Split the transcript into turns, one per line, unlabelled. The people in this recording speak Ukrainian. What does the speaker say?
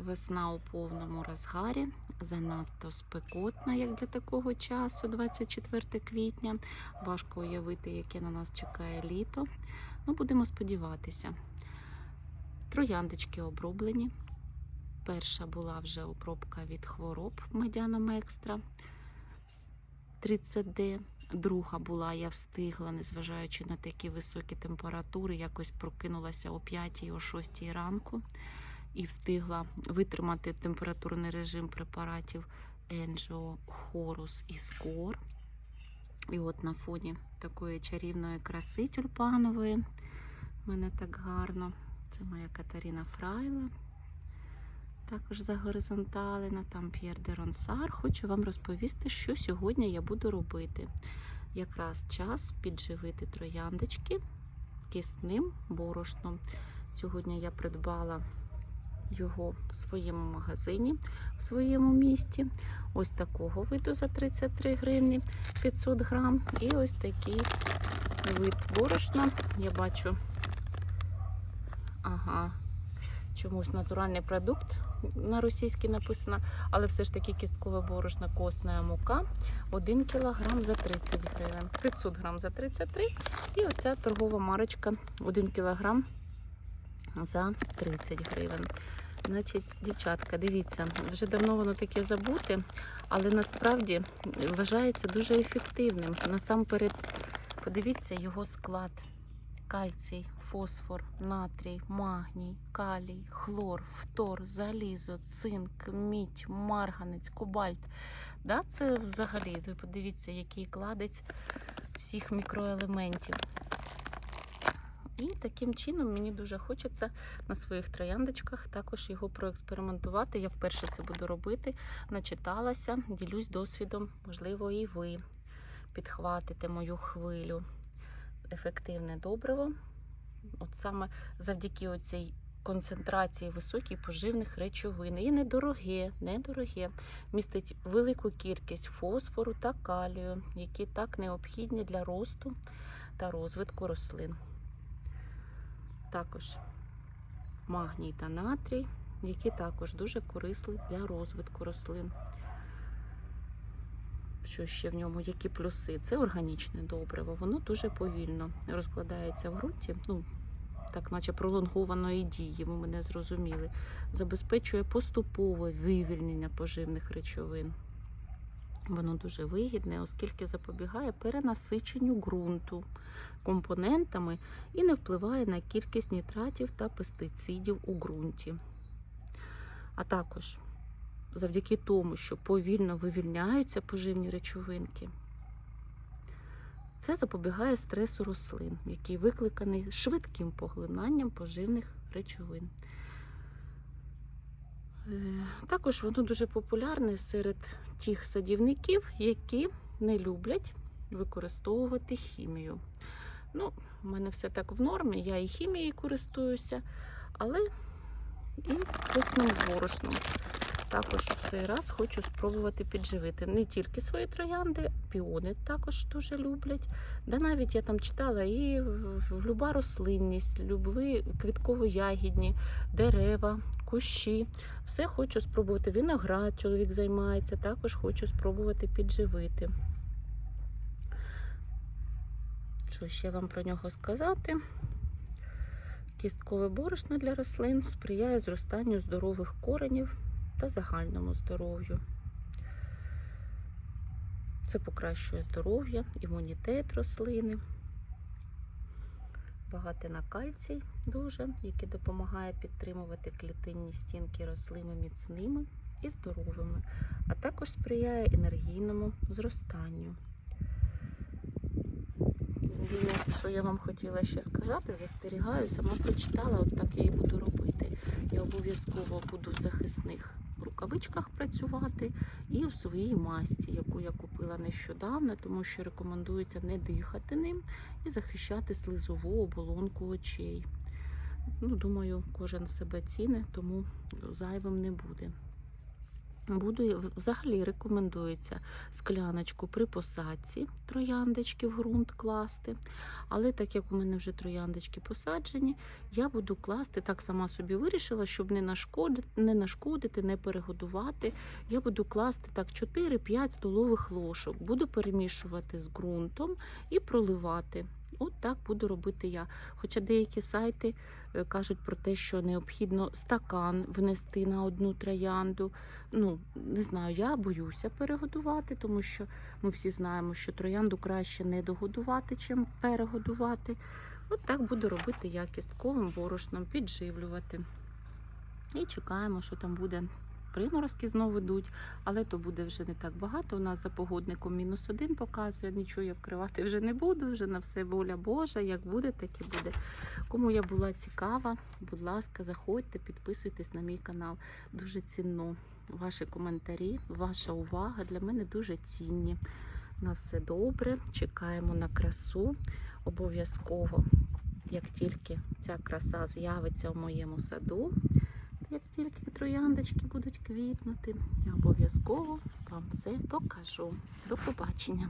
Весна у повному розгарі, занадто спекотна, як для такого часу, 24 квітня. Важко уявити, яке на нас чекає літо. Ну, будемо сподіватися. Трояндочки оброблені. Перша була вже обробка від хвороб медяном екстра 30D. Друга була, я встигла, незважаючи на такі високі температури, якось прокинулася о 5 о 6 ранку і встигла витримати температурний режим препаратів Енджо, Хорус і Скор. І от на фоні такої чарівної краси тюльпанової. мене так гарно. Це моя Катаріна Фрайла. Також загоризонталена, там П'єр де Ронсар. Хочу вам розповісти, що сьогодні я буду робити. Якраз час підживити трояндочки кисним борошном. Сьогодні я придбала його в своєму магазині в своєму місті. Ось такого виду за 33 гривні 500 грам. І ось такий вид борошна. Я бачу, ага, чомусь натуральний продукт на російській написано, але все ж таки кісткове борошно костна мука 1 кг за 30 гривень, 500 грам за 33 і оця торгова марочка 1 кг за 30 гривень. Значить, дівчатка, дивіться, вже давно воно таке забуте, але насправді вважається дуже ефективним. Насамперед, подивіться його склад. Кальцій, фосфор, натрій, магній, калій, хлор, фтор, залізо, цинк, мідь, марганець, кобальт. Да, це взагалі, ви подивіться, який кладець всіх мікроелементів. І таким чином мені дуже хочеться на своїх трояндочках також його проекспериментувати. Я вперше це буду робити. Начиталася, ділюсь досвідом, можливо, і ви підхватите мою хвилю. Ефективне добриво. От саме завдяки оцій концентрації високій поживних речовин. І недороге, недороге. Містить велику кількість фосфору та калію, які так необхідні для росту та розвитку рослин також магній та натрій, які також дуже корисні для розвитку рослин. Що ще в ньому, які плюси? Це органічне добриво, воно дуже повільно розкладається в ґрунті, ну, так, наче пролонгованої дії, ви мене зрозуміли, забезпечує поступове вивільнення поживних речовин. Воно дуже вигідне, оскільки запобігає перенасиченню ґрунту компонентами і не впливає на кількість нітратів та пестицидів у ґрунті. А також завдяки тому, що повільно вивільняються поживні речовинки, це запобігає стресу рослин, який викликаний швидким поглинанням поживних речовин. Також воно дуже популярне серед тих садівників, які не люблять використовувати хімію. Ну, в мене все так в нормі, я і хімією користуюся, але і косним борошном. Також в цей раз хочу спробувати підживити не тільки свої троянди, піони також дуже люблять. Да навіть я там читала і люба рослинність, любі квітково-ягідні, дерева, кущі. Все хочу спробувати. Виноград чоловік займається, також хочу спробувати підживити. Що ще вам про нього сказати? Кісткове борошно для рослин сприяє зростанню здорових коренів та загальному здоров'ю. Це покращує здоров'я, імунітет рослини. Багате на кальцій дуже, який допомагає підтримувати клітинні стінки рослини міцними і здоровими, а також сприяє енергійному зростанню. Що я вам хотіла ще сказати, застерігаю, сама прочитала, от так я і буду робити. Я обов'язково буду в захисних рукавичках працювати і в своїй масці, яку я купила нещодавно, тому що рекомендується не дихати ним і захищати слизову оболонку очей. Ну, Думаю, кожен себе ціни, тому зайвим не буде. Буду взагалі рекомендується скляночку при посадці трояндочки в ґрунт класти. Але так як у мене вже трояндочки посаджені, я буду класти так сама собі вирішила, щоб не нашкодити, не нашкодити, не перегодувати. Я буду класти так 4-5 столових ложок. Буду перемішувати з ґрунтом і проливати. От так буду робити я. Хоча деякі сайти е, кажуть про те, що необхідно стакан внести на одну троянду. Ну, не знаю, я боюся перегодувати, тому що ми всі знаємо, що троянду краще не догодувати, чим перегодувати. От так буду робити я кістковим борошном, підживлювати. І чекаємо, що там буде. Приморозки знову йдуть, але то буде вже не так багато. У нас за погодником мінус один показує. Нічого я вкривати вже не буду. Вже на все воля Божа. Як буде, так і буде. Кому я була цікава, будь ласка, заходьте, підписуйтесь на мій канал. Дуже цінно ваші коментарі, ваша увага для мене дуже цінні. На все добре. Чекаємо на красу. Обов'язково, як тільки ця краса з'явиться в моєму саду, як тільки трояндочки будуть квітнути, я обов'язково вам все покажу. До побачення!